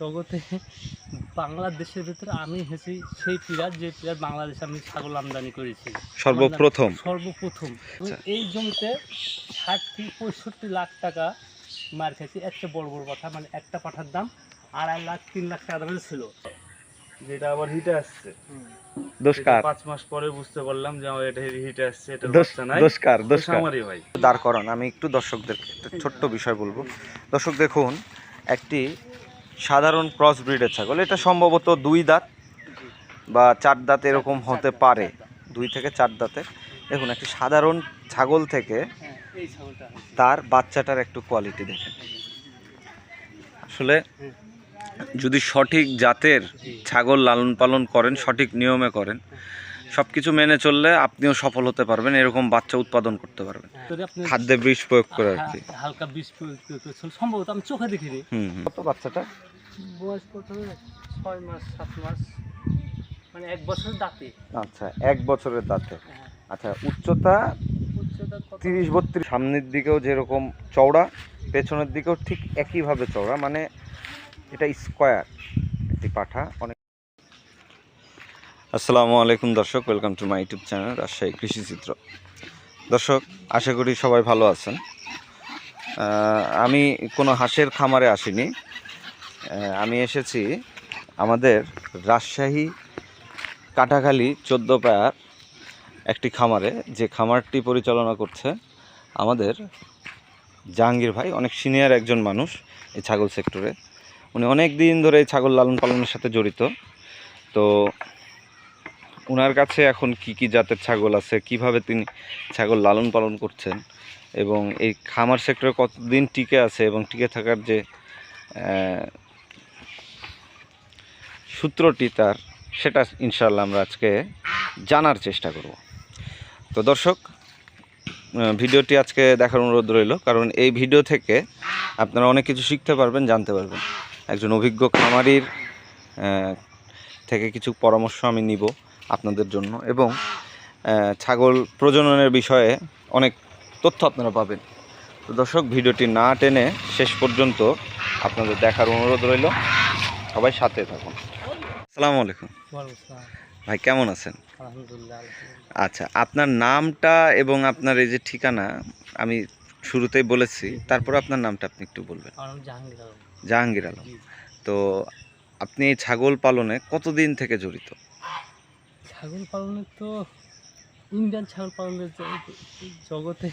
জগতে বাংলাদেশের ভিতরে আমি হয়েছি সেই প্লেয়ার যে প্লেয়ার বাংলাদেশে আমি ছাগল আমদানি করেছি। সর্বপ্রথম? সর্বপ্রথম। আচ্ছা। এই জমিতে ষাট থেকে পঁয়ষট্টি লাখ টাকা মার খেয়েছি। একটা বড় বড় পাঠা মানে একটা পাঠার দাম আড়াই লাখ তিন লাখ টাকা দামের ছিল। যেটা আবার হিটে আসছে। পাঁচ মাস পরে বুঝতে পারলাম যে আমার এটা হিটে আসছে এটা দোষকার ভাই। দাঁড় করান আমি একটু দর্শকদের একটা ছোট্ট বিষয় বলব। দর্শক দেখুন একটি সাধারণ ক্রস ব্রিডের ছাগল। এটা সম্ভবত দুই দাঁত বা চার দাঁত এরকম হতে পারে। দুই থেকে চার দাঁতে দেখুন, একটি সাধারণ ছাগল থেকে। তার বাচ্চাটার একটু কোয়ালিটি দেখেন। আসলে যদি সঠিক জাতের ছাগল লালন পালন করেন, সঠিক নিয়মে করেন সব কিছু মেনে চললে আপনিও সফল হতে পারবেন এরকম বাচ্চা উৎপাদন করতে পারবেন। হ্যাঁ, খাদ্যে বিষ প্রয়োগ করে আর কি। হালকা বিষ প্রয়োগ সম্ভবত আমি চোখে দেখিনি। কত বাচ্চাটা? বয়স কত? হবে? ছয় মাস সাত মাস মানে এক বছরের দাঁতে। আচ্ছা এক বছরের দাঁতে। হ্যাঁ, আচ্ছা উচ্চতা উচ্চতা কত? তিরিশ বত্রিশ। সামনের দিকেও যেরকম চওড়া পেছনের দিকেও ঠিক একইভাবে চওড়া মানে এটা স্কোয়ার একটি পাঠা। অনেক আসসালামু আলাইকুম দর্শক welcome to my YouTube channel Rajshahi কৃষি চিত্র। দর্শক, আশা করি সবাই ভালো আছেন। আমি কোনো হাঁসের খামারে আসিনি। আমি এসেছি আমাদের রাজশাহী কাটাখালী চোদ্দ পায়ার একটি খামারে, যে খামারটি পরিচালনা করছে আমাদের জাহাঙ্গীর ভাই, অনেক সিনিয়র একজন মানুষ এই ছাগল সেক্টরে উনি অনেক দিন ধরে এই ছাগল লালন পালনের সাথে জড়িত। তো ওনার কাছে এখন কি কি জাতের ছাগল আছে? কীভাবে তিনি ছাগল লালন পালন করছেন? এবং এই খামার সেক্টরে কতদিন টিকে আছে এবং টিকে থাকার যে সূত্রটি তার, সেটা ইনশাল্লাহ আমরা আজকে জানার চেষ্টা করব। তো দর্শক ভিডিওটি আজকে দেখার অনুরোধ রইল, কারণ এই ভিডিও থেকে আপনারা অনেক কিছু শিখতে পারবেন, জানতে পারবেন। একজন অভিজ্ঞ খামারির থেকে কিছু পরামর্শ আমি নিব। আপনাদের জন্য এবং ছাগল প্রজননের বিষয়ে অনেক তথ্য আপনারা পাবেন। তো দর্শক ভিডিওটি না টেনে শেষ পর্যন্ত আপনাদের দেখার অনুরোধ রইল। সবাই সাথে থাকুন। আসসালামু আলাইকুম। ভাই কেমন আছেন। আচ্ছা আপনার নামটা এবং আপনার এই যে ঠিকানা আমি শুরুতেই বলেছি তারপর আপনার নামটা আপনি একটু বলবেন। জাহাঙ্গীর আলম। জাহাঙ্গীর আলম। তো আপনি এই ছাগল পালনে কতদিন থেকে জড়িত? ছাগল পালনের তো ইন্ডিয়ান ছাগল পালনের জগতে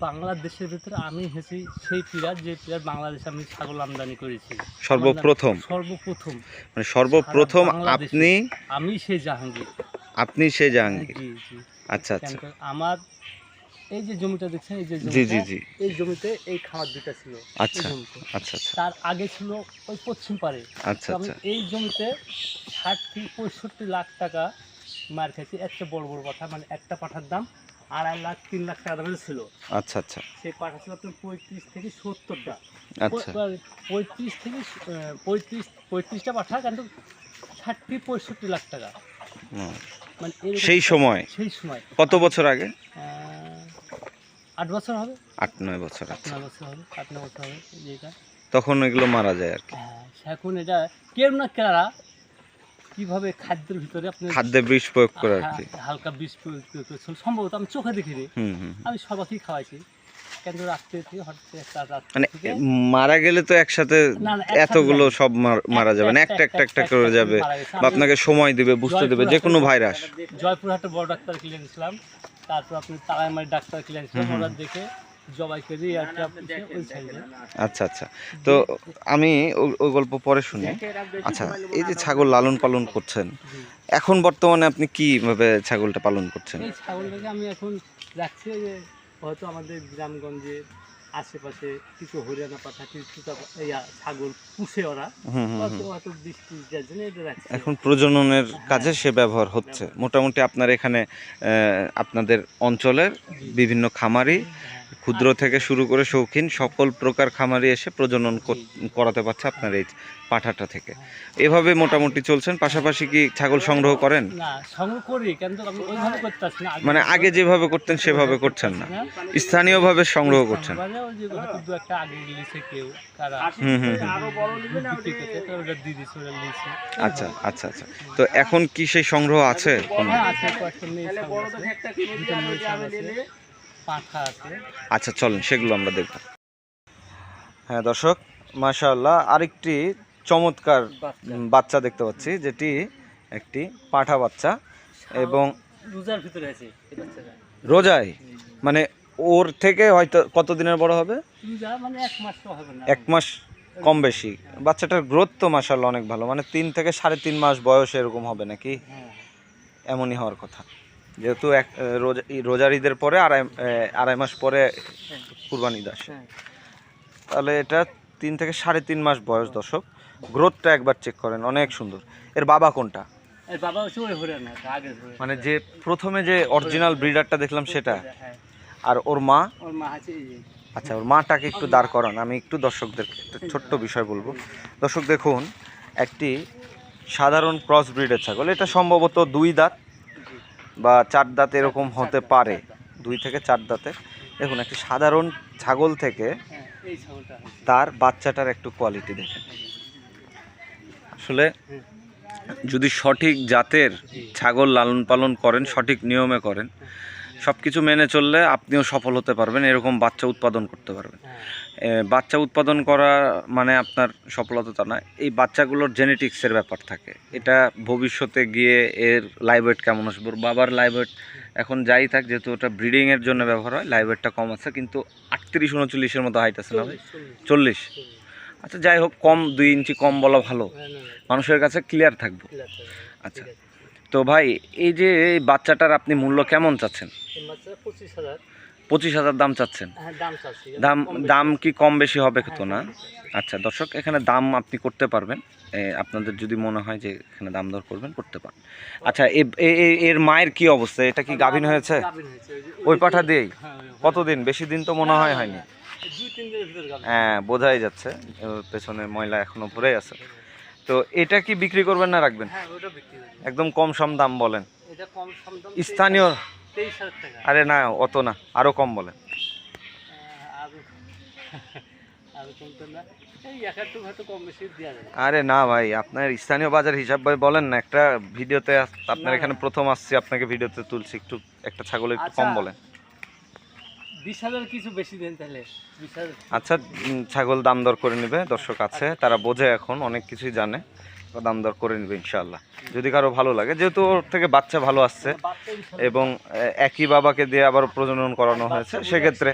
বাংলাদেশের ভিতরে আমি হয়েছি সেই প্লেয়ার যে প্লেয়ার বাংলাদেশে আমি ছাগল আমদানি করেছি। সর্বপ্রথম? সর্বপ্রথম। মানে সর্বপ্রথম আপনি আমি সেই জাহাঙ্গীর। আপনি সেই জাহাঙ্গীর। জি জি। আচ্ছা আচ্ছা। আমার এই যে জমিটা দেখছেন এই যে জি জি জি। এই জমিতে এই খামার দুটা ছিল আচ্ছা আচ্ছা আচ্ছা। তার আগে ছিল ওই পশ্চিম পারে আচ্ছা আচ্ছা। এই জমিতে ষাট থেকে পঁয়ষট্টি লাখ টাকা মার খেয়েছি একটা বড় বড় পাঠা মানে একটা পাঠার দাম আড়াই লাখ তিন লাখ টাকা দামের ছিল। আচ্ছা আচ্ছা। সেই পাঠা ছিল আপনার পঁয়ত্রিশ থেকে সত্তরটা। আচ্ছা। পঁয়ত্রিশ থেকে পঁয়ত্রিশ পঁয়ত্রিশটা পাঠা কিন্তু ষাট থেকে পঁয়ষট্টি লাখ টাকা। মানে সেই সময়? সেই সময়। কত বছর আগে? আট বছর হবে? আট নয় বছর আট নয় বছর হবে আট নয় বছর হবে যেটা তখন এগুলো মারা যায় আর কি। হ্যাঁ এখন এটা কেউ না কেনারা কীভাবে খাদ্যের ভিতরে আপনি খাদ্যে বিষ প্রয়োগ করে আর কি। হালকা বিষ প্রয়োগ করে সম্ভবত আমি চোখে দেখিনি। আমি সবাইকে খাওয়াইছি। কিন্তু রাত্রে থেকে হঠাৎ মানে মারা গেলে তো একসাথে এতগুলো সব মারা যাবে না। একটা একটা একটা করে যাবে বা আপনাকে সময় দেবে বুঝতে দেবে যে কোনো ভাইরাস। জয়পুরহাটে বড় ডাক্তার ক্লিনিক ছিলাম তারপর আপনি তারাইমারি ডাক্তার ক্লিনিক ছিলাম। ওরা দেখে আচ্ছা আচ্ছা। তো আমি ওই গল্প পরে শুনি। আচ্ছা এই যে ছাগল লালন পালন করছেন এখন বর্তমানে আপনি কীভাবে ছাগলটা পালন করছেন? ছাগলটাকে আমি এখন রাখছি হয়তো আমাদের গ্রামগঞ্জে আশেপাশে কিছু হরিয়ানা পাঠা কিছু ছাগল পুষে ওরা। বৃষ্টি এখন প্রজননের কাজে সে ব্যবহার হচ্ছে। মোটামুটি আপনার এখানে আহ, আপনাদের অঞ্চলের বিভিন্ন খামারি হ্যাঁ। ক্ষুদ্র থেকে শুরু করে শৌখিন সকল প্রকার খামারি এসে প্রজনন করাতে পারছে আপনার এই পাঠাটা থেকে। এভাবে মোটামুটি চলছেন? পাশাপাশি কি ছাগল সংগ্রহ করেন? মানে আগে যেভাবে করতেন সেভাবে করছেন না? স্থানীয়ভাবে সংগ্রহ করছেন? আচ্ছা আচ্ছা আচ্ছা। তো এখন কি সেই সংগ্রহ আছে। হ্যাঁ আছে। আচ্ছা চলেন সেগুলো আমরা দেখব। হ্যাঁ দর্শক মাশাআল্লাহ আরেকটি চমৎকার বাচ্চা। দেখতে পাচ্ছি যেটি একটি পাঠা বাচ্চা এবং রোজার ভিতরে আছে রোজায়? মানে ওর থেকে হয়তো কত দিনের বড় হবে? মানে এক মাস কম বেশি। বাচ্চাটার গ্রোথ তো মাশাআল্লাহ অনেক ভালো। মানে তিন থেকে সাড়ে তিন মাস বয়স এরকম হবে নাকি? হ্যাঁ। এমনই হওয়ার কথা। যেহেতু এক রোজা রোজার ঈদের পরে আড়াই আড়াই মাস পরে কুরবান ঈদ আসে। তাহলে এটা তিন থেকে সাড়ে তিন মাস বয়স দর্শক। গ্রোথটা একবার চেক করেন অনেক সুন্দর। এর বাবা কোনটা? মানে যে প্রথমে যে অরিজিনাল ব্রিডারটা দেখলাম সেটা? হ্যাঁ। আর ওর মা? আচ্ছা ওর মাটাকে একটু দাঁড় করান আমি একটু দর্শকদের একটা ছোট্ট বিষয় বলব। দর্শক দেখুন একটি সাধারণ ক্রস ব্রিডের ছাগল এটা সম্ভবত দুই দাঁত বা চার দাঁত এরকম হতে পারে। দুই থেকে চার দাঁতে। দেখুন, একটি সাধারণ ছাগল থেকে তার বাচ্চাটার একটু কোয়ালিটি দেখেন। আসলে যদি সঠিক জাতের ছাগল লালন পালন করেন, সঠিক নিয়মে করেন সব কিছু মেনে চললে আপনিও সফল হতে পারবেন এরকম বাচ্চা উৎপাদন করতে পারবেন। হ্যাঁ। বাচ্চা উৎপাদন করা মানে আপনার সফলতা তা নয় এই বাচ্চাগুলোর জেনেটিক্সের ব্যাপার থাকে। এটা ভবিষ্যতে গিয়ে এর লাইভ ওয়েট কেমন আসবে? বাবার লাইভ ওয়েট এখন যাই থাক যেহেতু ওটা ব্রিডিংয়ের জন্য ব্যবহার হয় লাইভওয়েটটা কম আছে কিন্তু আটত্রিশ উনচল্লিশের মতো হাইট আছে না চল্লিশ। আচ্ছা যাই হোক কম দুই ইঞ্চি কম বলা ভালো। হ্যাঁ, না, না, মানুষের কাছে ক্লিয়ার থাকব। আচ্ছা। তো ভাই এই যে এই বাচ্চাটার আপনি মূল্য কেমন চাচ্ছেন? পঁচিশ হাজার। পঁচিশ হাজার দাম চাচ্ছেন? হ্যাঁ দাম দাম কি কম বেশি হবে হ্যাঁ, তো না। আচ্ছা দর্শক এখানে দাম আপনি করতে পারবেন। আপনাদের যদি মনে হয় যে এখানে দাম দর করবেন করতে পারেন। আচ্ছা এর মায়ের কি অবস্থা? এটা কি গাভিন হয়েছে? ওই পাঠা দিয়েই? হ্যাঁ, কতদিন? বেশি দিন তো মনে হয় হয়নি। হ্যাঁ বোঝাই যাচ্ছে। পেছনে ময়লা এখনও পড়ে আছে। তো এটা কি বিক্রি করবেন না রাখবেন? হ্যাঁ। একদম কম সম দাম বলেন। কম স্থানীয় আরে না অত না আরও কম বলেন। আরও না। কম ভাই আপনার স্থানীয় বাজার হিসাব বলেন না একটা ভিডিওতে আপনার এখানে প্রথম আসছি আপনাকে ভিডিওতে তুলছি একটু একটা ছাগল একটু কম আচ্ছা। বলেন। বিশ হাজার কিছু বেশি দেন তাহলে আচ্ছা ছাগল দাম দর করে নেবে দর্শক আছে তারা বোঝে এখন অনেক কিছুই জানে দাম দর করে নেবে ইনশাল্লাহ যদি কারও ভালো লাগে যেহেতু ওর থেকে বাচ্চা ভালো আসছে এবং একই বাবাকে দিয়ে আবার প্রজনন করানো হয়েছে সেক্ষেত্রে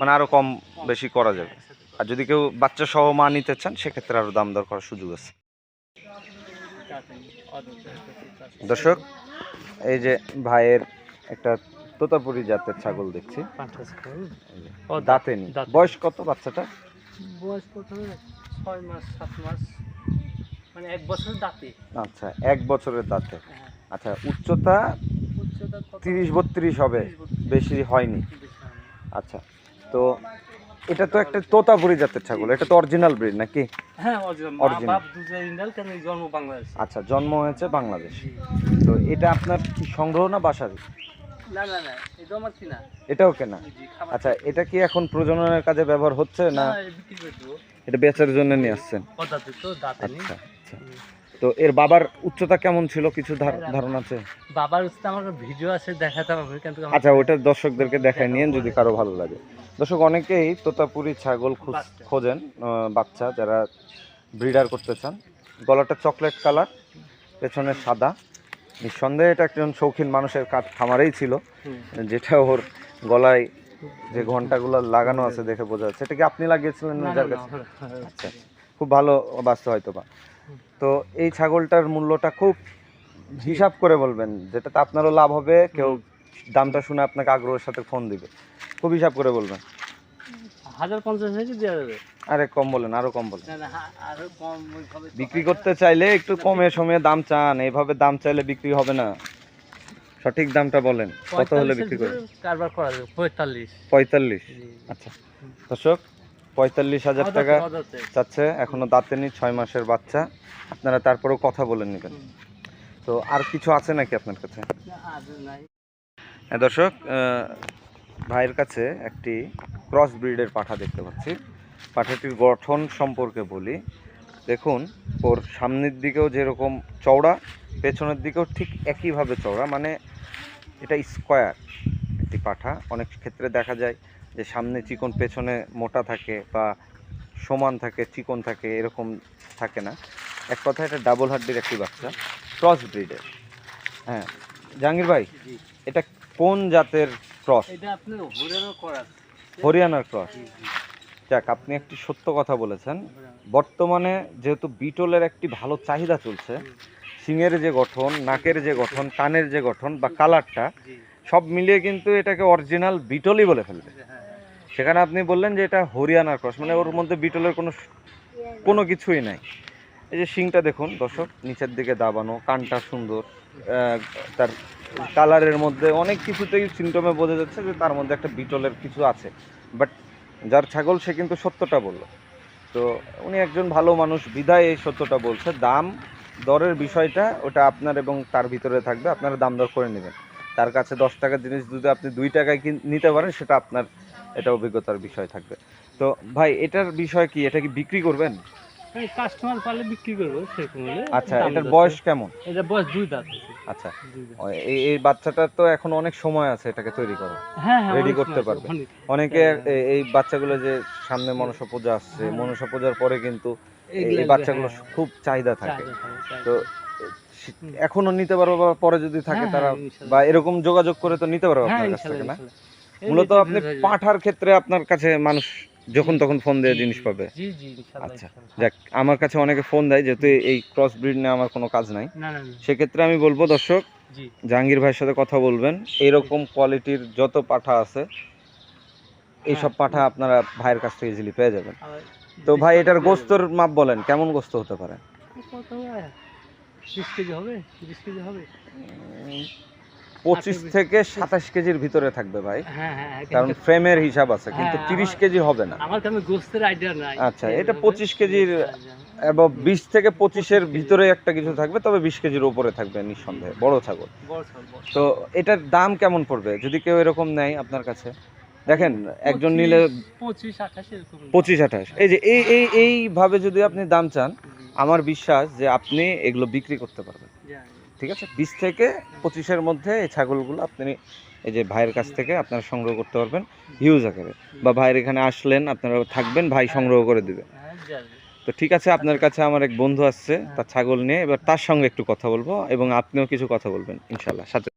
মানে আরও কম বেশি করা যাবে। আর যদি কেউ বাচ্চা সহ মা নিতে চান সেক্ষেত্রে আরও দাম দর করার সুযোগ আছে। দর্শক এই যে ভাইয়ের একটা তোতাপুরি জাতের ছাগল দেখছি। দাঁতে নি বয়স কত বাচ্চাটা বয়স প্রথমে ছয় মাস সাত মাস। মানে এক বছর দাঁতে। আচ্ছা এক বছরের দাঁতে। হ্যাঁ। আচ্ছা উচ্চতা উচ্চতা তিরিশ বত্রিশ হবে। বেশি হয়নি। হয়। আচ্ছা তো এটা তো একটা তোতাপুরি জাতের ছাগল। এটা তো অরিজিনাল ব্রিড নাকি? হ্যাঁ অরিজিনাল। জন্ম বাংলাদেশ? আচ্ছা জন্ম হয়েছে বাংলাদেশ। তো এটা আপনার কি সংগ্রহ না বাসার না না না এটা আমার কিনা। এটাও কেনা? আচ্ছা এটা কি এখন প্রজননের কাজে ব্যবহার হচ্ছে না এটা বেচার জন্য নিয়ে আসছেন? তো আচ্ছা আচ্ছা। তো এর বাবার উচ্চতা কেমন ছিল? কিছু ধারণা আছে? বাবার আমার ভিডিও আছে কিন্তু আচ্ছা ওটা দর্শকদেরকে দেখায় নিন যদি কারও ভালো লাগে। দর্শক অনেকেই তোতাপুরি ছাগল খুঁজ- খোঁজেন বাচ্চা যারা ব্রিডার করতে চান। গলাটা চকলেট কালার পেছনে সাদা। নিঃসন্দেহে এটা একজন শৌখিন মানুষের কাঠ খামারেই ছিল। যেটা ওর গলায় যে ঘন্টাগুলো লাগানো আছে দেখে বোঝা যাচ্ছে। এটা কি আপনি লাগিয়েছিলেন যার কাছে? আচ্ছা খুব ভালো বাস্তব হয়তো বা তো এই ছাগলটার মূল্যটা খুব হিসাব করে বলবেন যেটাতে আপনারও লাভ হবে কেউ দামটা শুনে আপনাকে আগ্রহের সাথে ফোন দিবে। খুব হিসাব করে বলবেন। হাজার পঞ্চাশ হাজার দেওয়া যাবে। আরে কম বলেন আরও কম বলেন। আরও কম বিক্রি করতে চাইলে একটু কমে সময়ে দাম চান এইভাবে দাম চাইলে বিক্রি হবে না। সঠিক দামটা বলেন কত হলে বিক্রি করবেন? কারবার করা যাবে পঁয়তাল্লিশ। পঁয়তাল্লিশ আচ্ছা। দর্শক পঁয়তাল্লিশ হাজার টাকা। চাচ্ছে এখনও দাঁতে নেই ছয় মাসের বাচ্চা। আপনারা তারপরেও কথা বলে নেবেন। তো আর কিছু আছে নাকি আপনার কাছে? হ্যাঁ দর্শক ভাইয়ের কাছে একটি ক্রস ব্রিডের পাঠা দেখতে পাচ্ছি। পাঠাটির গঠন সম্পর্কে বলি। দেখুন ওর সামনের দিকেও যেরকম চওড়া পেছনের দিকেও ঠিক একইভাবে চওড়া মানে এটা স্কোয়ার একটি পাঠা। অনেক ক্ষেত্রে দেখা যায় যে সামনে চিকন পেছনে মোটা থাকে বা সমান থাকে চিকন থাকে এরকম থাকে না। এক কথা এটা ডাবল হাড্ডির একটি বাচ্চা ক্রস ব্রিডের হ্যাঁ। জাহাঙ্গীর ভাই এটা কোন জাতের ক্রস এটা আপনার হরিয়ানার ক্রস। যাক আপনি একটি সত্য কথা বলেছেন। বর্তমানে যেহেতু বিটলের একটি ভালো চাহিদা চলছে শিঙের যে গঠন নাকের যে গঠন কানের যে গঠন বা কালারটা সব মিলিয়ে কিন্তু এটাকে অরিজিনাল বিটলই বলে ফেলবে। হ্যাঁ হ্যাঁ। সেখানে আপনি বললেন যে এটা হরিয়ানার ক্রস মানে ওর মধ্যে বিটলের কোনো কোনো কিছুই নাই। এই যে শিংটা দেখুন দর্শক নিচের দিকে দাবানো কানটা সুন্দর তার কালারের মধ্যে অনেক কিছুতেই সিমটমে বোঝা যাচ্ছে যে তার মধ্যে একটা বিটলের কিছু আছে। বাট যার ছাগল সে কিন্তু সত্যটা বলল। তো উনি একজন ভালো মানুষ বিদায় এই সত্যটা বলছে। দাম, দরের বিষয়টা, ওটা আপনার এবং তার ভিতরে থাকবে। আপনারা দাম দর করে নেবেন। তার কাছে দশ টাকার জিনিস যদি আপনি দুই টাকায় নিতে পারেন, সেটা আপনার, এটা অভিজ্ঞতার বিষয় থাকবে। তো ভাই, এটার বিষয় কি? এটা কি বিক্রি করবেন? কাস্টমার পালে বিক্রি করব সেরকম হলে আচ্ছা এটার বয়স কেমন? এটা বয়স দুই দাঁত। আচ্ছা। এই এই বাচ্চাটার তো এখন অনেক সময় আছে এটাকে তৈরি করা হ্যাঁ হ্যাঁ ready করতে পারবে। অনেকে হ্যাঁ। এই বাচ্চাগুলো যে সামনে মনসা পূজা আসছে হ্যাঁ। মনসা পূজার পরে কিন্তু এই- বাচ্চাগুলো হ্যাঁ, খুব চাহিদা থাকে। তো। এখনও নিতে পারব বা পরে যদি থাকে হ্যাঁ, তারা হ্যাঁ, বা এরকম যোগাযোগ করে তো নিতে পারব হ্যাঁ, আপনার কাছ থেকে না? মূলত আপনি পাঠার ক্ষেত্রে আপনার কাছে মানুষ যখন তখন ফোন দিয়ে জিনিস পাবে। জি জি আচ্ছা। যাক আমার কাছে অনেকে ফোন দেয় যেহেতু এই ক্রস ব্রিড নিয়ে আমার কোনো কাজ নাই। না না না। সেক্ষেত্রে আমি বলব দর্শক জি। জাহাঙ্গীর ভাইয়ের সাথে কথা বলবেন। এরকম কোয়ালিটির যত পাঠা আছে এইসব হ্যাঁ। পাঠা আপনারা ভাইয়ের কাছ থেকে ইজিলি পেয়ে যাবেন। তো ভাই এটার গোস্তর মাপ বলেন কেমন গোস্ত হতে পারে? কত হয়? কেজি হবে? কেজি হবে? পঁচিশ থেকে সাতাশ কেজির ভিতরে থাকবে ভাই। হ্যাঁ হ্যাঁ কারণ ফ্রেমের হিসাব আছে কিন্তু হ্যাঁ, তিরিশ কেজি হবে না। আমার কাছে গোস্তের আইডিয়া নাই। আচ্ছা, এটা 25 কেজির এবং বিশ থেকে পঁচিশের ভিতরে একটা কিছু থাকবে তবে বিশ কেজির উপরে থাকবে নিঃসন্দেহে বড় ছাগল। তো এটার দাম কেমন পড়বে? যদি কেউ এরকম নেয় আপনার কাছে? দেখেন একজন নিলে পঁচিশ আঠাশ পঁচিশ এই যে এই এই এইভাবে যদি আপনি দাম চান আমার বিশ্বাস যে আপনি এগুলো বিক্রি করতে পারবেন। ঠিক আছে? বিশ থেকে পঁচিশের মধ্যে এই ছাগলগুলো আপনি এই যে ভাইয়ের কাছ থেকে আপনারা সংগ্রহ করতে পারবেন হিউজ আকারে। বা ভাইয়ের এখানে আসলেন, আপনারা থাকবেন, ভাই সংগ্রহ করে দিবে। তো ঠিক আছে, আপনার কাছে আমার এক বন্ধু আসছে, তার ছাগল নিয়ে, এবার তার সঙ্গে একটু কথা বলব এবং আপনিও কিছু কথা বলবেন ইনশাল্লাহ সাথে।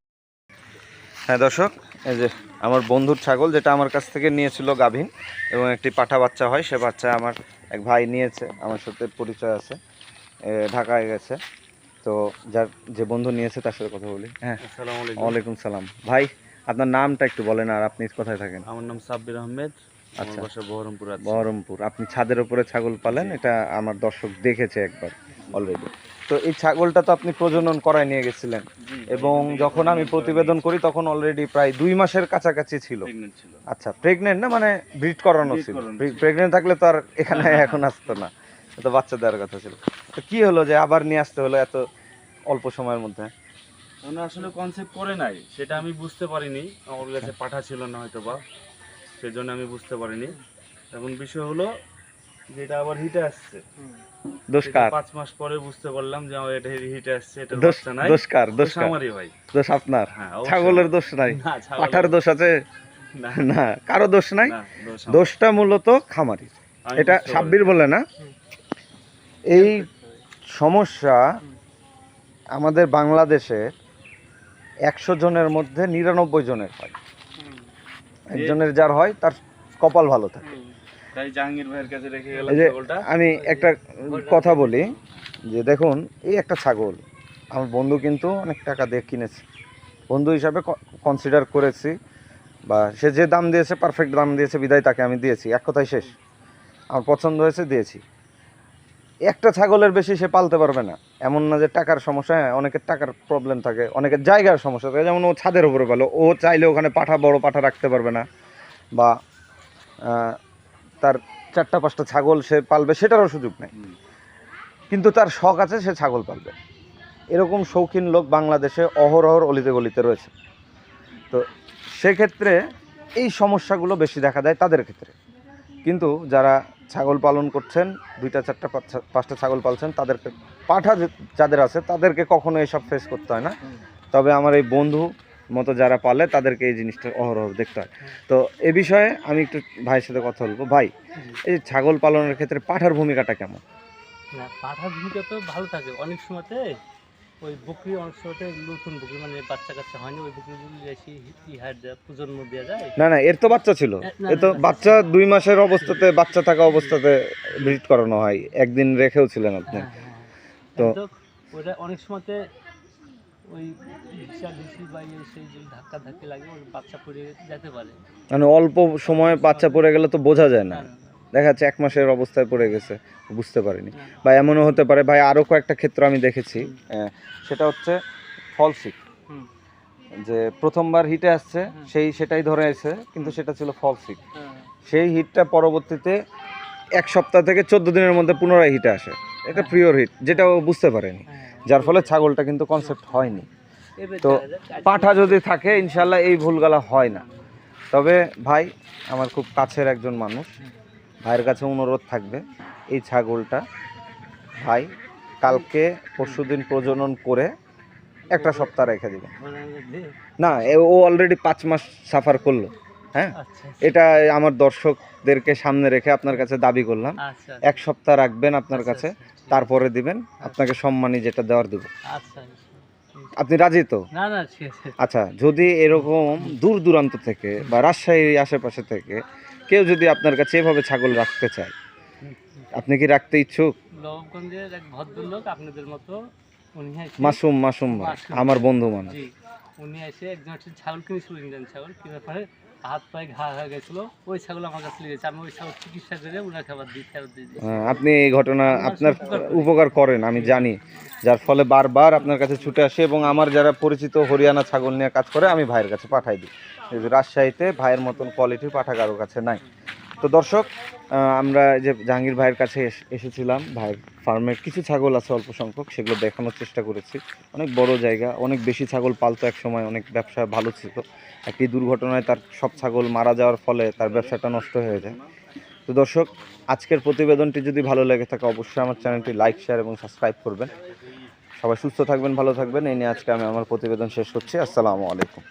হ্যাঁ দর্শক, এই যে আমার বন্ধুর ছাগল যেটা আমার কাছ থেকে নিয়েছিল গাভীন এবং একটি পাঠা বাচ্চা হয়, সে বাচ্চা আমার এক ভাই নিয়েছে, আমার সাথে পরিচয় আছে ঢাকায় গেছে। তো যার যে বন্ধু নিয়েছে তার সাথে কথা বলি। হ্যাঁ। ওয়ালাইকুম সালাম। ভাই আপনার নামটা একটু বলেন আর আপনি কোথায় থাকেন? আমার নাম সাব্বির আহমেদ। আচ্ছা। বহরমপুর বহরমপুর। আপনি ছাদের উপরে ছাগল পালেন এটা আমার দর্শক দেখেছে একবার অলরেডি তো এই ছাগলটা তো আপনি প্রজনন করায় নিয়ে গেছিলেন। এবং যখন আমি প্রতিবেদন করি তখন অলরেডি প্রায় দুই মাসের কাছাকাছি ছিল। আচ্ছা প্রেগনেন্ট না? মানে ব্রিড করানো ছিল। প্রেগনেন্ট থাকলে তো আর এখানে এখন আসতো না। তো বাচ্চা দেওয়ার কথা ছিল। তো কি হলো যে আবার নিয়ে আসতে হলো এত অল্প সময়ের মধ্যে? ওনা আসলে কনসেপ্ট করে নাই সেটা আমি বুঝতে পারিনি। আমার কাছে আচ্ছা। পাঠা ছিল না হয়তো বা সেজন্য আমি বুঝতে পারিনি। এখন বিষয় হলো যেটা আবার হিটে আসছে। দোষ পাঁচ মাস পরে বুঝতে পারলাম যে আমার এটা হিটে আসছে এটা দোষ নাই। দোষ কার? দোষ দোষ আমারই ভাই। দোষ আপনার? হ্যাঁ ছাগলের দোষ নাই? পাঠার দোষ আছে? না, না কারও দোষ নাই? দোষ দোষটা মূলত খামারি এটা সাব্বির বলে না? এই সমস্যা আমাদের বাংলাদেশে একশো জনের মধ্যে নিরানব্বই জনের হয়। একজনের যার হয় তার কপাল ভালো থাকে। যে আমি একটা কথা বলি যে দেখুন এই একটা ছাগল আমার বন্ধু কিন্তু অনেক টাকা দিয়ে কিনেছে। বন্ধু হিসাবে কনসিডার করেছি বা সে যে দাম দিয়েছে পারফেক্ট দাম দিয়েছে বিদায় তাকে আমি দিয়েছি। এক কথায় শেষ। আমার পছন্দ হয়েছে দিয়েছি। একটা ছাগলের বেশি সে পালতে পারবে না। এমন না যে টাকার সমস্যা হ্যাঁ অনেকের টাকার প্রবলেম থাকে অনেকের জায়গার সমস্যা থাকে। যেমন ও ছাদের উপরে পেল ও চাইলে ওখানে পাঠা বড় পাঠা রাখতে পারবে না। বা তার চারটা পাঁচটা ছাগল সে পালবে সেটারও সুযোগ নেই। কিন্তু তার শখ আছে সে ছাগল পালবে। এরকম শৌখিন লোক বাংলাদেশে অহরহর অলিতে গলিতে রয়েছে। তো সেক্ষেত্রে এই সমস্যাগুলো বেশি দেখা দেয় তাদের ক্ষেত্রে। কিন্তু যারা ছাগল পালন করছেন, দুইটা, চারটা পাঁচটা- ছাগল পালছেন, তাদেরকে পাঠা যাদের আছে, তাদেরকে কখনো এসব ফেস করতে হয় না। তবে আমার এই বন্ধু মতো যারা পালে, তাদেরকে এই জিনিসটা অহরহ দেখতে হয়। তো এ বিষয়ে আমি একটু ভাইয়ের সাথে কথা বলব। ভাই, এই যে ছাগল পালনের ক্ষেত্রে পাঠার ভূমিকাটা কেমন? পাঠার ভূমিকা তো ভালো থাকে। অনেক সময়তে ওই বকরি সময়তে নতুন বকরি মানে বাচ্চা কাচ্চা হয়নি ওই বকরিগুলি এসে ইহার প্রজন্ম দেওয়া যায়। না না এর তো বাচ্চা ছিল। এ তো বাচ্চা দুই মাসের অবস্থাতে বাচ্চা থাকা অবস্থাতে ভিজিট করানো হয়। একদিন রেখেও ছিলেন আপনি। হ্যাঁ, হ্যাঁ। তো- তো ওটা অনেক সময়তে ওই যদি ধাক্কা ধাক্কি লাগে ওর বাচ্চা পড়ে যেতে পারে। মানে অল্প সময়ে বাচ্চা পড়ে গেলে তো বোঝা যায় না, দেখা যাচ্ছে এক মাসের অবস্থায় পড়ে গেছে বুঝতে পারিনি। না, বা এমনও হতে পারে ভাই আরও কয়েকটা ক্ষেত্র আমি দেখেছি। সেটা হচ্ছে ফলসিক যে প্রথমবার হিটে আসছে সেই সেটাই ধরে আছে কিন্তু সেটা ছিল ফলসিক হ্যাঁ, সেই হিটটা পরবর্তীতে এক সপ্তাহ থেকে চোদ্দ দিনের মধ্যে পুনরায় হিটে আসে। এটা প্রিয়র হিট যেটা ও বুঝতে পারেনি। হ্যাঁ। যার ফলে ছাগলটা কিন্তু কনসেপ্ট হয়নি। তো পাঠা যদি থাকে ইনশাল্লাহ এই ভুলগালা হয় না। তবে ভাই আমার খুব কাছের একজন মানুষ। ভাইয়ের কাছে অনুরোধ থাকবে এই ছাগলটা ভাই কালকে পরশুদিন প্রজনন করে একটা সপ্তাহ রেখে দিবেন। মানে না ও অলরেডি পাঁচ মাস সাফার করল হ্যাঁ? আচ্ছা এটা আমার দর্শকদেরকে সামনে রেখে আপনার কাছে দাবি করলাম। আচ্ছা এক সপ্তাহ রাখবেন আপনার আচ্ছা, কাছে আচ্ছা, তারপরে দিবেন আপনাকে সম্মানী যেটা দেওয়ার দেবো। আচ্ছা আপনি রাজি তো? আচ্ছা যদি এরকম দূর দূরান্ত থেকে বা রাজশাহীর আশেপাশে থেকে কেউ যদি আপনার কাছে এভাবে ছাগল রাখতে চায় আপনি কি রাখতে ইচ্ছুক? নবগঞ্জের এক ভদ্রলোক আপনাদের মতো উনি মাসুম মাসুম আমার বন্ধু মানুষ উনি এসে একজন ছাগল কিনেছিল ইন্ডিয়ান ছাগল কেনার পরে হাত পায়ে ঘা হয়ে গেছিল ওই ছাগল আমার কাছে লেগেছে। আমি ওই ছাগল চিকিৎসা করে ওনাকে আবার দিই ফেরত দিয়ে হ্যাঁ, আপনি এই ঘটনা আপনার উপকার করেন আমি জানি। যার ফলে বারবার আপনার কাছে ছুটে আসে এবং আমার যারা পরিচিত হরিয়ানা ছাগল নিয়ে কাজ করে আমি ভাইয়ের কাছে পাঠাই দিই। রাজশাহীতে ভাইয়ের মতন কোয়ালিটির পাঠা কারোর কাছে নাই। তো দর্শক আমরা এই যে জাহাঙ্গীর ভাইয়ের কাছে এস- এসেছিলাম ভাইয়ের ফার্মের কিছু ছাগল আছে অল্প সংখ্যক সেগুলো দেখানোর চেষ্টা করেছি। অনেক বড় জায়গা অনেক বেশি ছাগল পালতো এক সময় অনেক ব্যবসা ভালো ছিল। একটি দুর্ঘটনায় তার সব ছাগল মারা যাওয়ার ফলে তার ব্যবসাটা নষ্ট হয়ে যায়। তো দর্শক, আজকের প্রতিবেদনটি যদি ভালো লেগে থাকে, অবশ্যই আমার চ্যানেলটি লাইক, শেয়ার এবং সাবস্ক্রাইব করবেন। সবাই সুস্থ থাকবেন, ভালো থাকবেন। এই নিয়ে আজকে আমি আমার প্রতিবেদন শেষ করছি। আসসালামু আলাইকুম।